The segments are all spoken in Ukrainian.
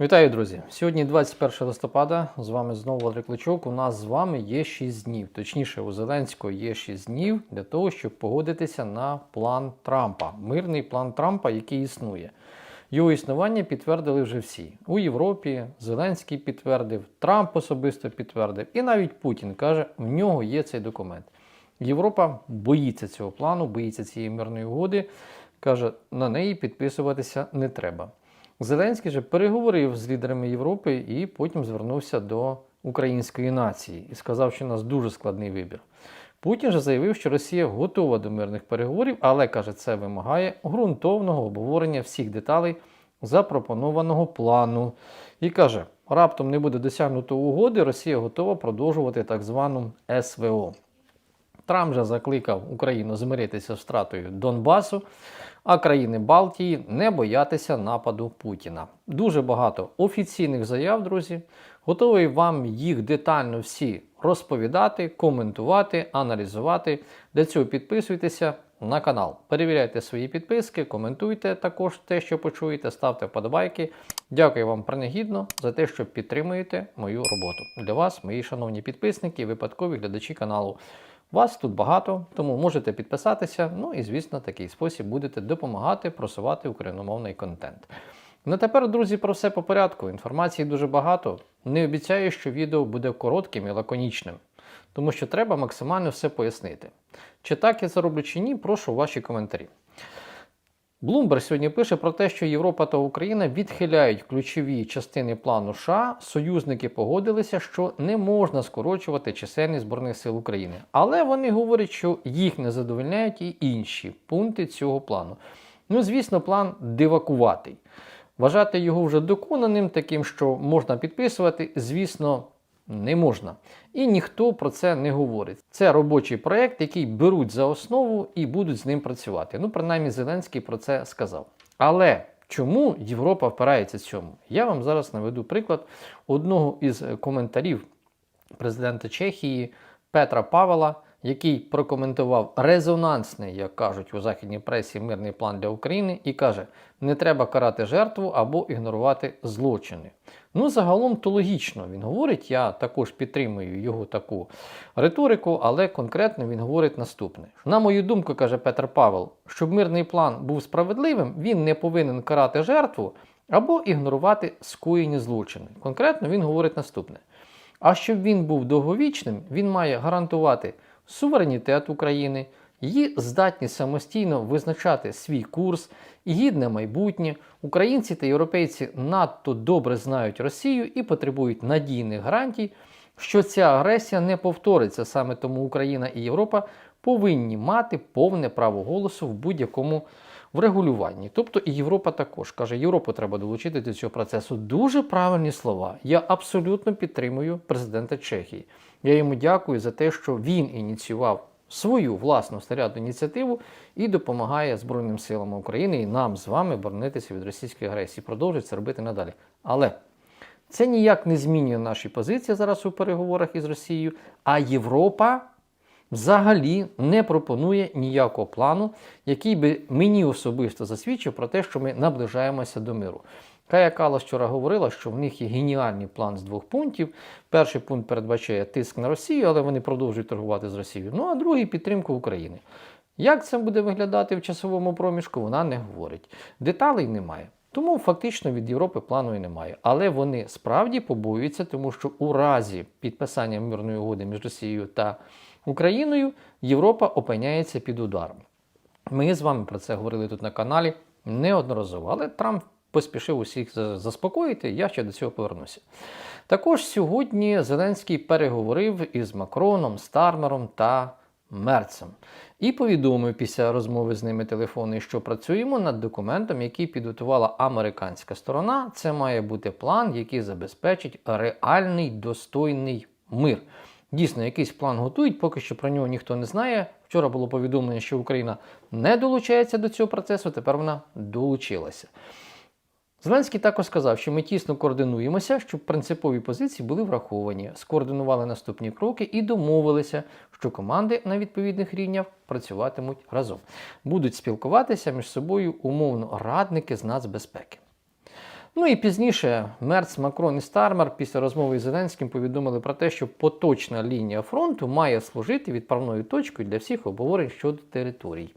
Вітаю, друзі! Сьогодні 21 листопада. З вами знову Валерій Кличок. У нас з вами є 6 днів. Точніше, у Зеленського є 6 днів для того, щоб погодитися на план Трампа, мирний план Трампа, який існує. Його існування підтвердили вже всі. У Європі Зеленський підтвердив, Трамп особисто підтвердив, і навіть Путін каже, в нього є цей документ. Європа боїться цього плану, боїться цієї мирної угоди. Каже, на неї підписуватися не треба. Зеленський же переговорив з лідерами Європи і потім звернувся до української нації і сказав, що у нас дуже складний вибір. Путін же заявив, що Росія готова до мирних переговорів, але каже, це вимагає ґрунтовного обговорення всіх деталей запропонованого плану. І каже, раптом не буде досягнуто угоди, Росія готова продовжувати так звану СВО. Трамп же закликав Україну змиритися з втратою Донбасу, а країни Балтії не боятися нападу Путіна. Дуже багато офіційних заяв, друзі. Готовий вам їх детально всі розповідати, коментувати, аналізувати. Для цього підписуйтеся на канал. Перевіряйте свої підписки, коментуйте також те, що почуєте, ставте вподобайки. Дякую вам принагідно за те, що підтримуєте мою роботу. Для вас, мої шановні підписники, випадкові глядачі каналу. Вас тут багато, тому можете підписатися. Ну і, звісно, такий спосіб будете допомагати просувати україномовний контент. На тепер, друзі, про все по порядку. Інформації дуже багато. Не обіцяю, що відео буде коротким і лаконічним, тому що треба максимально все пояснити. Чи так я зароблю, чи ні, прошу ваші коментарі. Блумберг сьогодні пише про те, що Європа та Україна відхиляють ключові частини плану США. Союзники погодилися, що не можна скорочувати чисельність Збройних сил України. Але вони говорять, що їх не задовольняють і інші пункти цього плану. Ну, звісно, план дивакуватий. Вважати його вже доконаним, таким, що можна підписувати, звісно, не можна. І ніхто про це не говорить. Це робочий проєкт, який беруть за основу і будуть з ним працювати. Ну, принаймні, Зеленський про це сказав. Але чому Європа впирається цьому? Я вам зараз наведу приклад одного із коментарів президента Чехії Петра Павела, який прокоментував резонансний, як кажуть у західній пресі, мирний план для України, і каже: не треба карати жертву або ігнорувати злочини. Ну, загалом то логічно він говорить. Я також підтримую його таку риторику, але конкретно він говорить наступне: на мою думку, каже Петр Павел, щоб мирний план був справедливим, він не повинен карати жертву або ігнорувати скоєні злочини. Конкретно він говорить наступне: а щоб він був довговічним, він має гарантувати суверенітет України, її здатність самостійно визначати свій курс гідне майбутнє. Українці та європейці надто добре знають Росію і потребують надійних гарантій, що ця агресія не повториться. Саме тому Україна і Європа повинні мати повне право голосу в будь-якому врегулюванні. Тобто і Європа також каже, Європу треба долучити до цього процесу. Дуже правильні слова. Я абсолютно підтримую президента Чехії. Я йому дякую за те, що він ініціював свою власну снарядну ініціативу і допомагає Збройним силам України і нам з вами боронитися від російської агресії. Продовжує це робити надалі. Але це ніяк не змінює наші позиції зараз у переговорах із Росією. А Європа взагалі не пропонує ніякого плану, який би мені особисто засвідчив про те, що ми наближаємося до миру. Кая Калас вчора говорила, що в них є геніальний план з двох пунктів. Перший пункт передбачає тиск на Росію, але вони продовжують торгувати з Росією. Ну а другий підтримку України. Як це буде виглядати в часовому проміжку, вона не говорить. Деталей немає. Тому фактично від Європи плану і немає. Але вони справді побоюються, тому що у разі підписання мирної угоди між Росією та Україною Європа опиняється під ударом. Ми з вами про це говорили тут на каналі неодноразово, але Трамп поспішив усіх заспокоїти, я ще до цього повернуся. Також сьогодні Зеленський переговорив із Макроном, Стармером та Мерцем і повідомив після розмови з ними телефонної, що працюємо над документом, який підготувала американська сторона. Це має бути план, який забезпечить реальний достойний мир. Дійсно, якийсь план готують, поки що про нього ніхто не знає. Вчора було повідомлення, що Україна не долучається до цього процесу, тепер вона долучилася. Зеленський також сказав, що ми тісно координуємося, щоб принципові позиції були враховані, скоординували наступні кроки і домовилися, що команди на відповідних рівнях працюватимуть разом, будуть спілкуватися між собою умовно радники з нацбезпеки. Ну і пізніше Мерц, Макрон і Стармер після розмови із Зеленським повідомили про те, що поточна лінія фронту має служити відправною точкою для всіх обговорень щодо територій.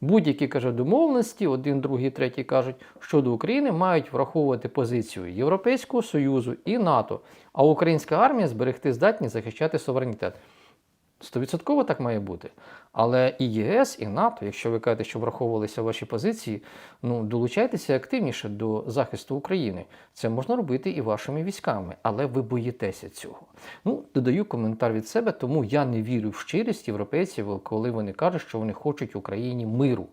Будь-які каже домовленості, один, другий, третій кажуть, щодо України мають враховувати позицію Європейського Союзу і НАТО, а українська армія зберегти здатність захищати суверенітет. Стовідсотково так має бути. Але і ЄС, і НАТО, якщо ви кажете, що враховувалися ваші позиції, ну долучайтеся активніше до захисту України. Це можна робити і вашими військами, але ви боїтеся цього. Ну, додаю коментар від себе, тому я не вірю в щирість європейців, коли вони кажуть, що вони хочуть Україні миру.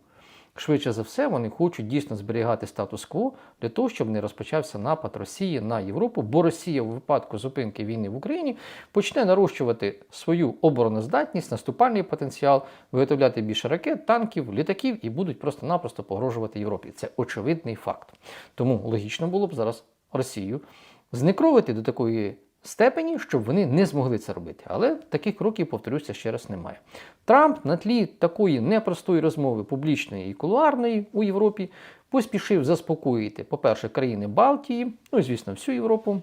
Швидше за все, вони хочуть дійсно зберігати статус-кво для того, щоб не розпочався напад Росії на Європу, бо Росія у випадку зупинки війни в Україні почне нарощувати свою обороноздатність, наступальний потенціал, виготовляти більше ракет, танків, літаків і будуть просто-напросто погрожувати Європі. Це очевидний факт. Тому логічно було б зараз Росію знекровити до такої степені, щоб вони не змогли це робити. Але таких кроків, повторюся, ще раз немає. Трамп на тлі такої непростої розмови публічної і кулуарної у Європі поспішив заспокоїти, по-перше, країни Балтії, ну і звісно, всю Європу.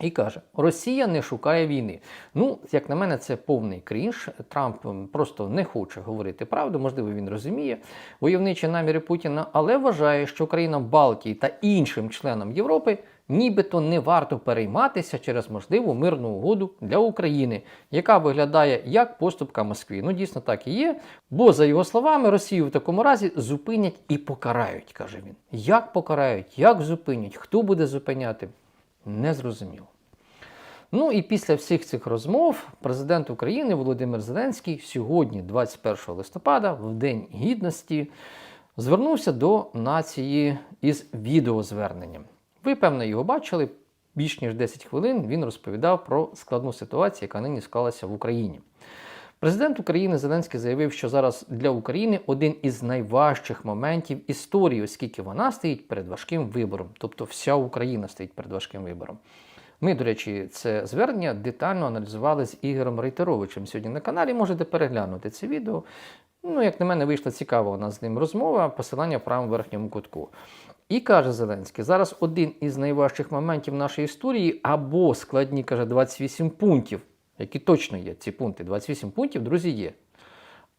І каже, Росія не шукає війни. Ну, як на мене, це повний крінж. Трамп просто не хоче говорити правду. Можливо, він розуміє войовничі наміри Путіна, але вважає, що країнам Балтії та іншим членам Європи нібито не варто перейматися через можливу мирну угоду для України, яка виглядає як поступка Москві. Ну, дійсно так і є. Бо, за його словами, Росію в такому разі зупинять і покарають, каже він. Як покарають, як зупинять, хто буде зупиняти? Незрозуміло. Ну і після всіх цих розмов президент України Володимир Зеленський сьогодні, 21 листопада, в День Гідності, звернувся до нації із відеозверненням. Ви, певно, його бачили. Більш ніж 10 хвилин він розповідав про складну ситуацію, яка нині склалася в Україні. Президент України Зеленський заявив, що зараз для України один із найважчих моментів історії, оскільки вона стоїть перед важким вибором, тобто вся Україна стоїть перед важким вибором. Ми, до речі, це звернення детально аналізували з Ігорем Рейтеровичем сьогодні на каналі. Можете переглянути це відео. Ну, як на мене, вийшла цікава у нас з ним розмова, посилання в правому верхньому кутку. І каже Зеленський, зараз один із найважчих моментів нашої історії, або складні, каже, 28 пунктів, які точно є, ці пункти, 28 пунктів, друзі, є.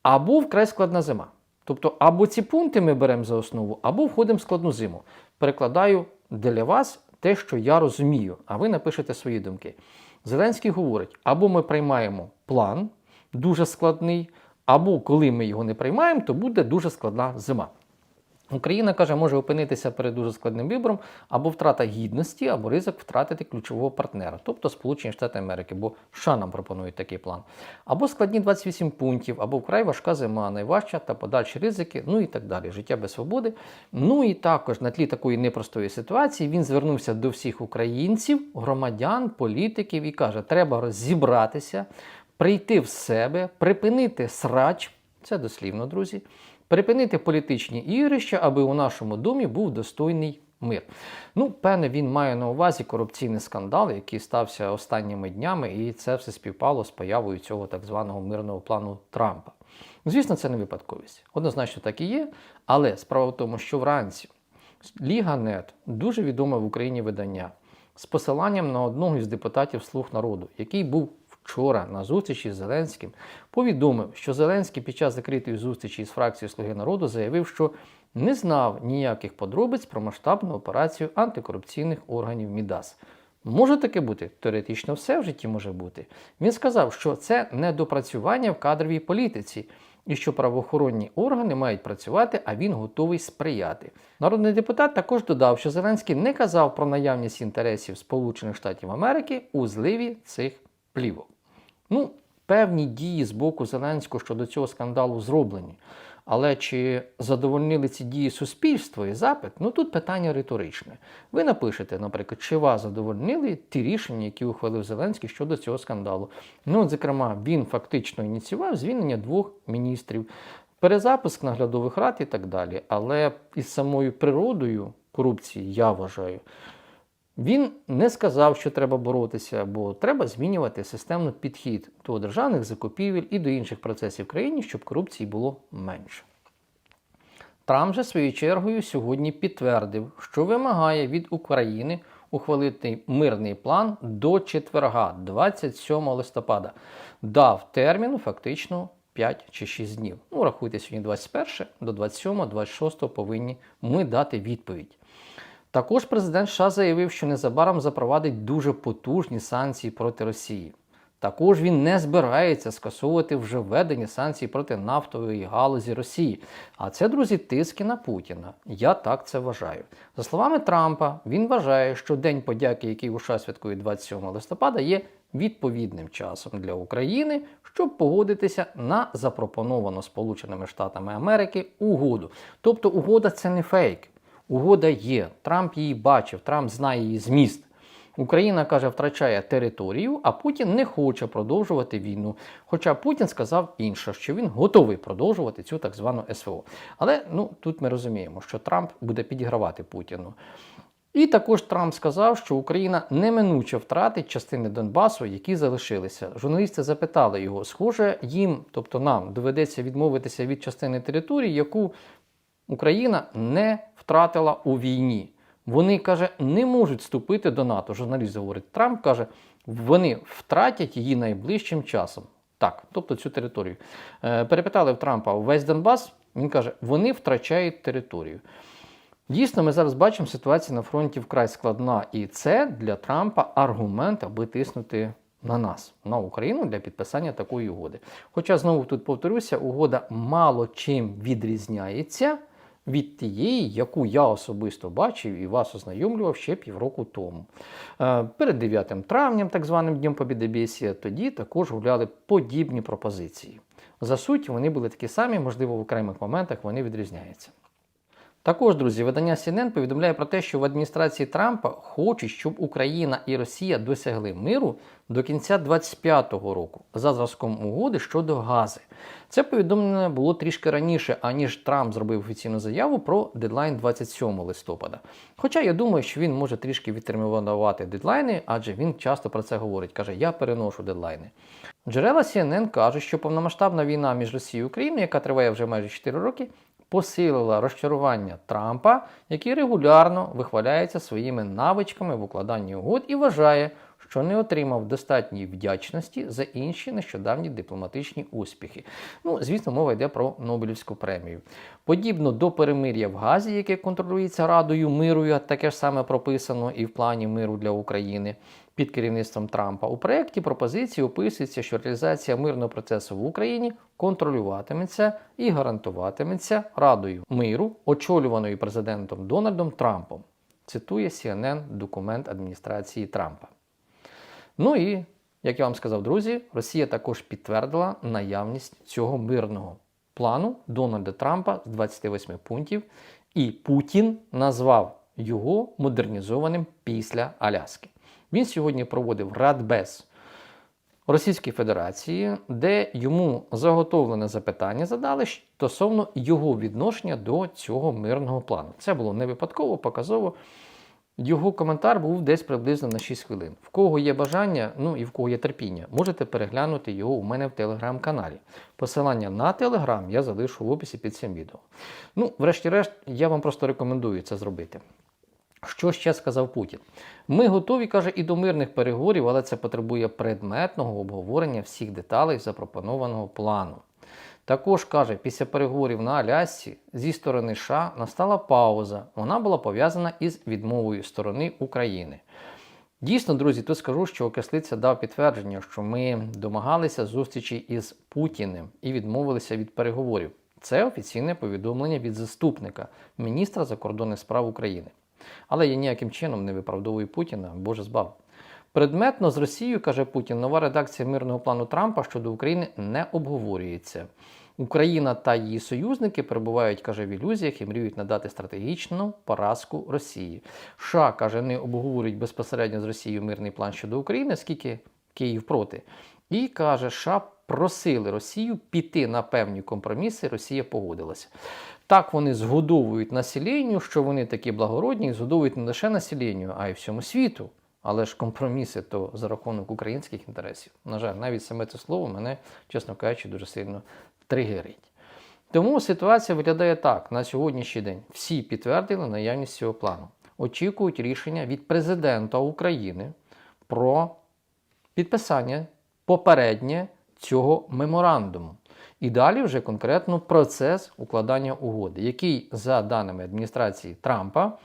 Або вкрай складна зима. Тобто, або ці пункти ми беремо за основу, або входимо в складну зиму. Перекладаю для вас те, що я розумію, а ви напишете свої думки. Зеленський говорить: або ми приймаємо план дуже складний, або коли ми його не приймаємо, то буде дуже складна зима. Україна каже, може опинитися перед дуже складним вибором або втрата гідності, або ризик втратити ключового партнера, тобто Сполучені Штати Америки, бо США нам пропонують такий план. Або складні 28 пунктів, або вкрай важка зима, найважча та подальші ризики, ну і так далі. Життя без свободи. Ну і також на тлі такої непростої ситуації він звернувся до всіх українців, громадян, політиків і каже, треба розібратися, прийти в себе, припинити срач. Це дослівно, друзі. Припинити політичні ігрища, аби у нашому домі був достойний мир. Ну, певне, він має на увазі корупційний скандал, який стався останніми днями, і це все співпало з появою цього так званого мирного плану Трампа. Звісно, це не випадковість. Однозначно так і є. Але справа в тому, що вранці Ліга Нет дуже відоме в Україні видання з посиланням на одного із депутатів Слуг народу, який був вчора на зустрічі з Зеленським, повідомив, що Зеленський під час закритої зустрічі з фракцією Слуги народу заявив, що не знав ніяких подробиць про масштабну операцію антикорупційних органів Мідас. Може таке бути? Теоретично все в житті може бути. Він сказав, що це недопрацювання в кадровій політиці. І що правоохоронні органи мають працювати, а він готовий сприяти. Народний депутат також додав, що Зеленський не казав про наявність інтересів Сполучених Штатів Америки у зливі цих плівок. Ну, певні дії з боку Зеленського щодо цього скандалу зроблені. Але чи задовольнили ці дії суспільство і запит? Ну тут питання риторичне. Ви напишете, наприклад, чи вас задовольнили ті рішення, які ухвалив Зеленський щодо цього скандалу. Ну, зокрема, він фактично ініціював звільнення двох міністрів, перезапуск наглядових рад і так далі. Але із самою природою корупції, я вважаю, він не сказав, що треба боротися, бо треба змінювати системний підхід до державних закупівель і до інших процесів в країні, щоб корупції було менше. Трамп же своєю чергою сьогодні підтвердив, що вимагає від України ухвалити мирний план до четверга, 27 листопада. Дав терміну фактично 5 чи 6 днів. Ну, рахуйте сьогодні 21 до 27-26 повинні ми дати відповідь. Також президент США заявив, що незабаром запровадить дуже потужні санкції проти Росії. Також він не збирається скасовувати вже введені санкції проти нафтової галузі Росії. А це, друзі, тиски на Путіна. Я так це вважаю. За словами Трампа, він вважає, що День подяки, який у США святкує 27 листопада, є відповідним часом для України, щоб погодитися на запропоновану Сполученими Штатами Америки угоду. Тобто угода це не фейк. Угода є. Трамп її бачив, Трамп знає її зміст. Україна каже, втрачає територію, а Путін не хоче продовжувати війну. Хоча Путін сказав інше, що він готовий продовжувати цю так звану СВО. Але ну тут ми розуміємо, що Трамп буде підігравати Путіну. І також Трамп сказав, що Україна неминуче втратить частини Донбасу, які залишилися. Журналісти запитали його, схоже, їм, тобто нам, доведеться відмовитися від частини території, яку Україна не втратила у війні. Вони каже, не можуть вступити до НАТО. Журналіст говорить, Трамп каже, вони втратять її найближчим часом. Так, тобто цю територію. Е, перепитали в Трампа весь Донбас. Він каже, вони втрачають територію. Дійсно, ми зараз бачимо ситуацію на фронті вкрай складна, і це для Трампа аргумент, аби тиснути на нас, на Україну для підписання такої угоди. Хоча знову тут повторюся, угода мало чим відрізняється від тієї, яку я особисто бачив і вас ознайомлював ще півроку тому. Е, Перед 9 травням, так званим Днем Побєдобєсія, тоді також гуляли подібні пропозиції. За суттю вони були такі самі, можливо, в окремих моментах вони відрізняються. Також, друзі, видання CNN повідомляє про те, що в адміністрації Трампа хочуть, щоб Україна і Росія досягли миру до кінця 2025 року за зразком угоди щодо гази. Це повідомлення було трішки раніше, аніж Трамп зробив офіційну заяву про дедлайн 27 листопада. Хоча я думаю, що він може трішки відтермінувати дедлайни, адже він часто про це говорить. каже: Я переношу дедлайни. Джерела CNN кажуть, що повномасштабна війна між Росією і Україною, яка триває вже майже 4 роки, посилила розчарування Трампа, який регулярно вихваляється своїми навичками в укладанні угод і вважає, що не отримав достатньої вдячності за інші нещодавні дипломатичні успіхи. Ну, звісно, мова йде про Нобелівську премію. Подібно до перемир'я в Газі, яке контролюється Радою миру, таке ж саме прописано і в плані миру для України. Під керівництвом Трампа у проєкті пропозиції описується, що реалізація мирного процесу в Україні контролюватиметься і гарантуватиметься Радою миру, очолюваною президентом Дональдом Трампом. Цитує CNN документ адміністрації Трампа. Ну і, як я вам сказав, друзі, Росія також підтвердила наявність цього мирного плану Дональда Трампа з 28 пунктів, і Путін назвав його модернізованим після Аляски. Він сьогодні проводив Радбез Російської Федерації, де йому заготовлене запитання задали стосовно його відношення до цього мирного плану. Це було не випадково, показово. Його коментар був десь приблизно на 6 хвилин. В кого є бажання, ну і в кого є терпіння, можете переглянути його у мене в телеграм-каналі. Посилання на телеграм я залишу в описі під цим відео. Ну, врешті-решт, я вам просто рекомендую це зробити. Що ще сказав Путін? Ми готові, каже, і до мирних переговорів, але це потребує предметного обговорення всіх деталей запропонованого плану. Також каже, після переговорів на Алясці зі сторони США настала пауза. Вона була пов'язана із відмовою сторони України. Дійсно, друзі, тут скажу, що Кислиця дав підтвердження, що ми домагалися зустрічі із Путіним і відмовилися від переговорів. Це офіційне повідомлення від заступника міністра закордонних справ України. Але я ніяким чином не виправдовую Путіна, Боже збав. Предметно з Росією, каже Путін, нова редакція мирного плану Трампа щодо України не обговорюється. Україна та її союзники перебувають, каже, в ілюзіях і мріють надати стратегічну поразку Росії. США, каже, не обговорюють безпосередньо з Росією мирний план щодо України, скільки Київ проти. І каже, США просили Росію піти на певні компроміси. Росія погодилася. Так вони згодовують населенню, що вони такі благородні, і згодовують не лише населенню, а й всьому світу. Але ж компроміси то за рахунок українських інтересів. На жаль, навіть саме це слово мене, чесно кажучи, дуже сильно тригерить. Тому ситуація виглядає так: на сьогоднішній день всі підтвердили наявність цього плану. Очікують рішення від президента України про підписання попереднє цього меморандуму. І далі вже конкретно процес укладання угоди, який, за даними адміністрації Трампа,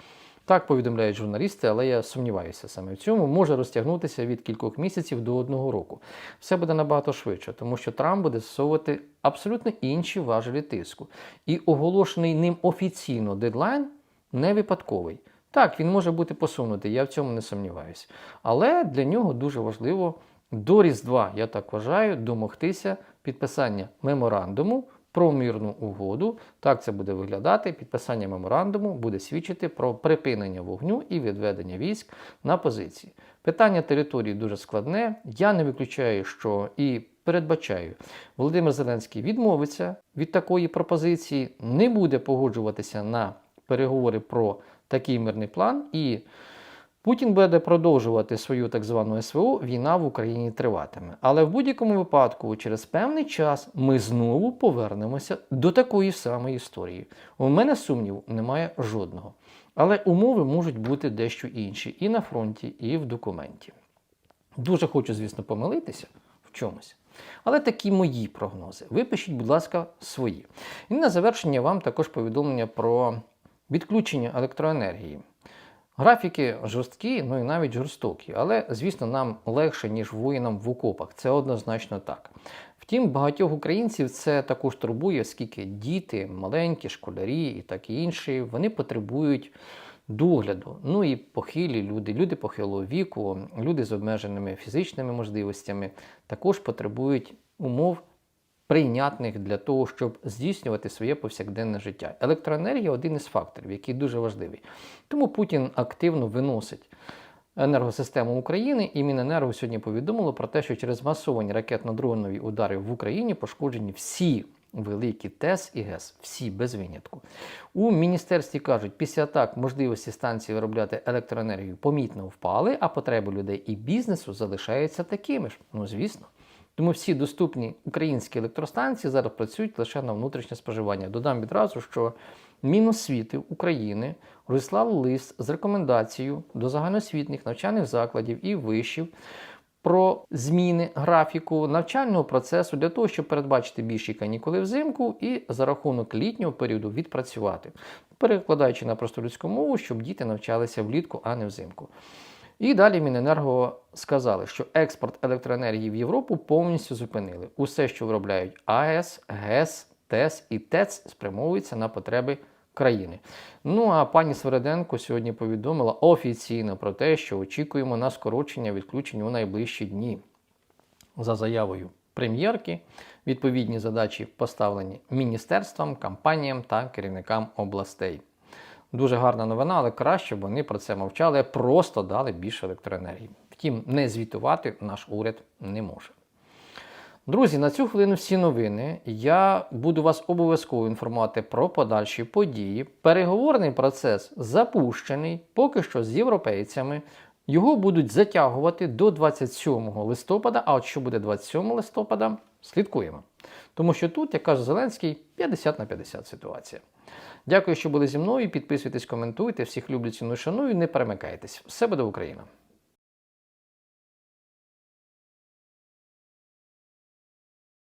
так повідомляють журналісти, але я сумніваюся саме в цьому, може розтягнутися від кількох місяців до одного року. Все буде набагато швидше, тому що Трамп буде застосовувати абсолютно інші важелі тиску. І оголошений ним офіційно дедлайн не випадковий. Так, він може бути посунутий, я в цьому не сумніваюся. Але для нього дуже важливо до Різдва, я так вважаю, домогтися підписання меморандуму про мирну угоду. Так це буде виглядати. Підписання меморандуму буде свідчити про припинення вогню і відведення військ на позиції. Питання території дуже складне. Я не виключаю, що і передбачаю, Володимир Зеленський відмовиться від такої пропозиції, не буде погоджуватися на переговори про такий мирний план і. Путін буде продовжувати свою так звану СВО, війна в Україні триватиме. Але в будь-якому випадку, через певний час, ми знову повернемося до такої самої історії. У мене сумніву немає жодного. Але умови можуть бути дещо інші і на фронті, і в документі. Дуже хочу, звісно, помилитися в чомусь. Але такі мої прогнози. Випишіть, будь ласка, свої. І на завершення вам також повідомлення про відключення електроенергії. Графіки жорсткі, ну і навіть жорстокі, але, звісно, нам легше, ніж воїнам в окопах. Це однозначно так. Втім, багатьох українців це також турбує, оскільки діти, маленькі, школярі і так і інші, вони потребують догляду. Ну і похилі люди, люди похилого віку, люди з обмеженими фізичними можливостями також потребують умов прийнятних для того, щоб здійснювати своє повсякденне життя. Електроенергія один із факторів, який дуже важливий. Тому Путін активно виносить енергосистему України, і Міненерго сьогодні повідомило про те, що через масовані ракетно-дронові удари в Україні пошкоджені всі. Великі ТЕС і ГЕС, всі без винятку. У міністерстві кажуть, після атак можливості станції виробляти електроенергію помітно впали, а потреби людей і бізнесу залишаються такими ж. Ну, звісно. Тому всі доступні українські електростанції зараз працюють лише на внутрішнє споживання. Додам відразу, що Міносвіти України розіслав лист з рекомендацією до загальноосвітніх навчальних закладів і вишів про зміни графіку навчального процесу для того, щоб передбачити більші канікули взимку і за рахунок літнього періоду відпрацювати, перекладаючи на просту людську мову, щоб діти навчалися влітку, а не взимку. І далі Міненерго сказали, що експорт електроенергії в Європу повністю зупинили. Усе, що виробляють АЕС, ГЕС, ТЕС і ТЕЦ, спрямовується на потреби країни. Ну а пані Свереденко сьогодні повідомила офіційно про те, що очікуємо на скорочення відключень у найближчі дні. За заявою прем'єрки, відповідні задачі поставлені міністерствам, компаніям та керівникам областей. Дуже гарна новина, але краще б вони про це мовчали, просто дали більше електроенергії. Втім, не звітувати наш уряд не може. Друзі, на цю хвилину всі новини. Я буду вас обов'язково інформувати про подальші події. Переговорний процес запущений поки що з європейцями. Його будуть затягувати до 27 листопада. А от що буде 27 листопада, слідкуємо. Тому що тут, як каже Зеленський, 50 на 50 ситуація. Дякую, що були зі мною. Підписуйтесь, коментуйте. Всіх люблю, ціную, шаную. Не перемикайтесь. Все буде Україна!